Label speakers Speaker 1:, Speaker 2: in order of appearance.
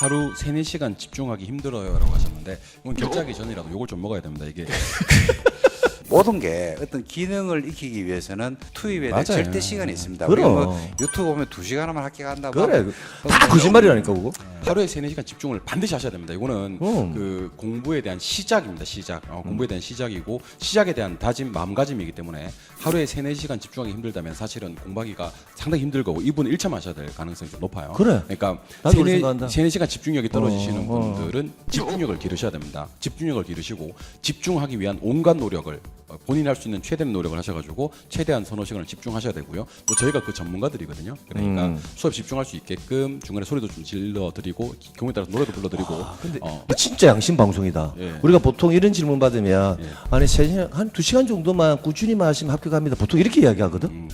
Speaker 1: 하루 3, 4시간 집중하기 힘들어요라고 하셨는데 이건 결제하기 전이라도 요걸 좀 먹어야 됩니다. 이게
Speaker 2: 모든 게 어떤 기능을 익히기 위해서는 투입에 대한
Speaker 1: 맞아요.
Speaker 2: 절대 시간이 있습니다.
Speaker 3: 그럼.
Speaker 2: 우리가 뭐 유튜브 보면 두 시간만 학교 간다.
Speaker 3: 그래 뭐다 거짓말이라니까 그거.
Speaker 1: 하루에 3, 4시간 집중을 반드시 하셔야 됩니다. 이거는
Speaker 3: 음.
Speaker 1: 그 공부에 대한 시작입니다. 시작. 어, 공부에 대한 시작이고 시작에 대한 다짐, 마음가짐이기 때문에 하루에 3, 4시간 집중하기 힘들다면 사실은 공부하기가 상당히 힘들 거고 이분 1차 마셔야 될 가능성이 좀 높아요.
Speaker 3: 그래.
Speaker 1: 그러니까
Speaker 3: 나도
Speaker 1: 3,
Speaker 3: 그렇게
Speaker 1: 4,
Speaker 3: 생각한다.
Speaker 1: 4시간 집중력이 떨어지시는
Speaker 3: 어, 어.
Speaker 1: 분들은 집중력을 기르셔야 됩니다. 집중력을 기르시고 집중하기 위한 온갖 노력을 어, 본인이 할 수 있는 최대한 노력을 하셔가지고 최대한 서너 시간을 집중하셔야 되고요. 또 저희가 그 전문가들이거든요. 그러니까
Speaker 3: 음.
Speaker 1: 수업 집중할 수 있게끔 중간에 소리도 좀 질러드리고 기- 경우에 따라서 노래도 불러드리고.
Speaker 3: 근데
Speaker 1: 어,
Speaker 3: 진짜 양심 방송이다.
Speaker 1: 예.
Speaker 3: 우리가 보통 이런 질문 받으면
Speaker 1: 예.
Speaker 3: 아니 세 시간 한두 시간 정도만 꾸준히만 하시면 합격합니다. 보통 이렇게 이야기하거든.
Speaker 1: 음.